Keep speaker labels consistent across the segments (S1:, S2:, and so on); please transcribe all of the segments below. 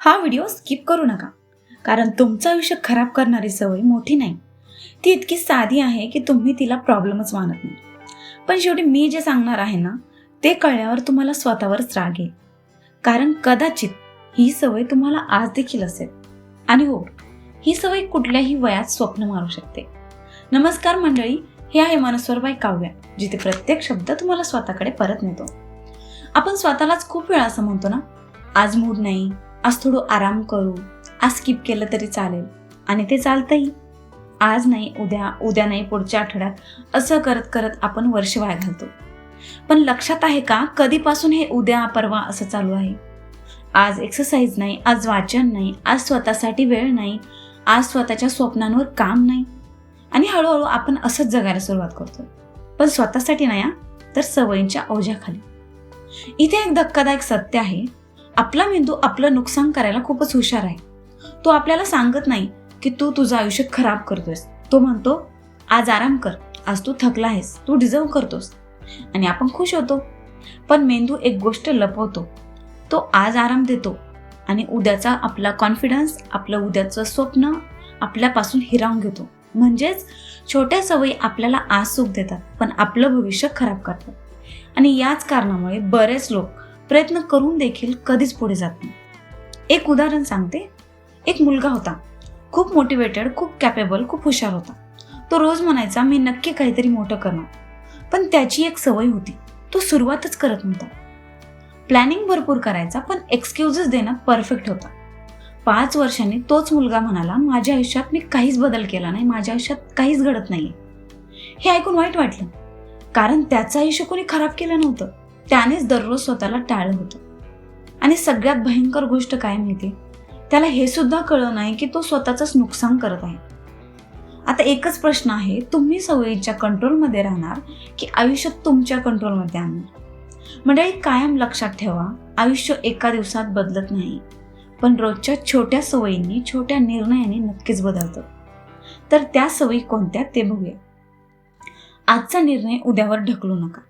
S1: हा video skip करू नका. कारण तुमचं आयुष्य खराब करणारी सवय मोठी नाही. ती इतकी साधी आहे की तुम्ही तिला प्रॉब्लेमच मानत नाही. पण शेवटी मी जे सांगणार आहे ना ते कळल्यावर तुम्हाला स्वतःवरच राग येईल. कारण कदाचित ही सवय तुम्हाला आज देखील असेल. आणि हो ही सवय कुठल्याही वयात स्वप्न मारू शकते. नमस्कार मंडळी हे आहे मनस्वर बाय काव्या जिथे प्रत्येक शब्द तुम्हाला स्वतःकडे परत नेतो. आपण स्वतःलाच खूप वेळा असं म्हणतो ना आज मूड नाही आज थोडं आराम करू. आज स्किप केलं तरी चालेल. आणि ते चालतंही आज नाही उद्या उद्या नाही पुढच्या आठवड्यात. असं करत करत आपण वर्ष वाया घालतो. पण लक्षात आहे का कधीपासून हे उद्या परवा असं चालू आहे? आज एक्सरसाइज नाही आज वाचन नाही आज स्वतःसाठी वेळ नाही आज स्वतःच्या स्वप्नांवर काम नाही. आणि हळूहळू आपण असंच जगायला सुरुवात करतो. पण स्वतःसाठी नाही हा, तर सवयींच्या ओझ्याखाली. इथे एक धक्कादायक सत्य आहे. आपला मेंदू आपलं नुकसान करायला खूपच हुशार आहे. तो आपल्याला सांगत नाही की तू तुझं आयुष्य खराब करतोयस. तो म्हणतो आज आराम कर आज तू थकला आहेस तू डिझर्व करतोस. आणि आपण खुश होतो. पण मेंदू एक गोष्ट लपवतो. तो आज आराम देतो आणि उद्याचा आपला कॉन्फिडन्स आपलं उद्याचं स्वप्न आपल्यापासून हिरावून घेतो. म्हणजेच छोट्या सवयी आपल्याला आज सुख देतात पण आपलं भविष्य खराब करतात. आणि याच कारणामुळे बरेच लोक प्रयत्न करून देखील कधीच पुढे जात नाही. एक उदाहरण सांगते. एक मुलगा होता. खूप मोटिवेटेड खूप कॅपेबल खूप हुशार होता. तो रोज म्हणायचा मी नक्की काहीतरी मोठं करणार. पण त्याची एक सवय होती. तो सुरुवातच करत नव्हता. प्लॅनिंग भरपूर करायचा पण एक्सक्युजेस देणं परफेक्ट होता. पाच वर्षांनी तोच मुलगा म्हणाला माझ्या आयुष्यात मी काहीच बदल केला नाही माझ्या आयुष्यात काहीच घडत नाही हे ऐकून वाईट वाटलं. कारण त्याचं आयुष्य कोणी खराब केलं नव्हतं. त्यानेच दररोज स्वतःला टाळलं होतं. आणि सगळ्यात भयंकर गोष्ट काय माहिती त्याला हे सुद्धा कळलं नाही की तो स्वतःच नुकसान करत आहे. आता एकच प्रश्न आहे तुम्ही सवयीच्या कंट्रोलमध्ये राहणार की आयुष्य तुमच्या कंट्रोलमध्ये आणणार? मंडळी कायम लक्षात ठेवा आयुष्य एका दिवसात बदलत नाही पण रोजच्या छोट्या सवयींनी छोट्या निर्णयाने नक्कीच बदलतं. तर त्या सवयी कोणत्या ते बघूया. आजचा निर्णय उद्यावर ढकलू नका.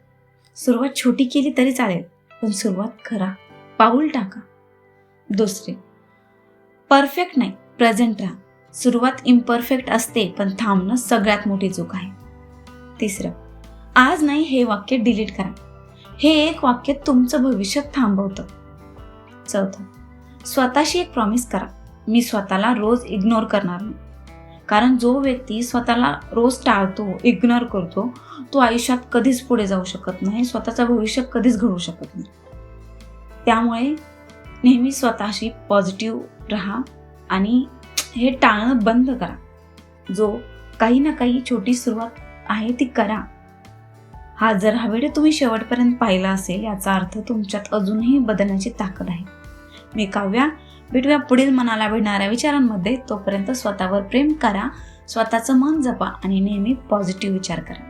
S1: सुरुवात छोटी केली तरी चालेल पण सुरुवात करा. पाऊल टाका. दुसरे परफेक्ट नाही प्रेझेंट राहा. सुरुवात इम्परफेक्ट असते पण थांबणं सगळ्यात मोठी चूक आहे. तिसरं आज नाही हे वाक्य डिलीट करा. हे एक वाक्य तुमचं भविष्य थांबवतं. चौथं स्वतःशी एक प्रॉमिस करा. मी स्वतःला रोज इग्नोर करणार नाही. कारण जो व्यक्ती स्वतःला रोज टाळतो इग्नोर करतो तो आयुष्यात कधीच पुढे जाऊ शकत नाही स्वतःचं भविष्य कधीच घडू शकत नाही. त्यामुळे नेहमी स्वतःशी पॉझिटिव्ह राहा आणि हे टाळणं बंद करा. जो काही ना काही छोटी सुरुवात आहे ती करा. हा जर हा व्हिडिओ तुम्ही शेवटपर्यंत पाहिला असेल याचा अर्थ तुमच्यात अजूनही बदलण्याची ताकद आहे. मी काव्या भेटूया पुढील मनाला भिडणाऱ्या विचारांमध्ये. तोपर्यंत स्वतःवर प्रेम करा स्वतःचं मन जपा आणि नेहमी पॉझिटिव्ह विचार करा.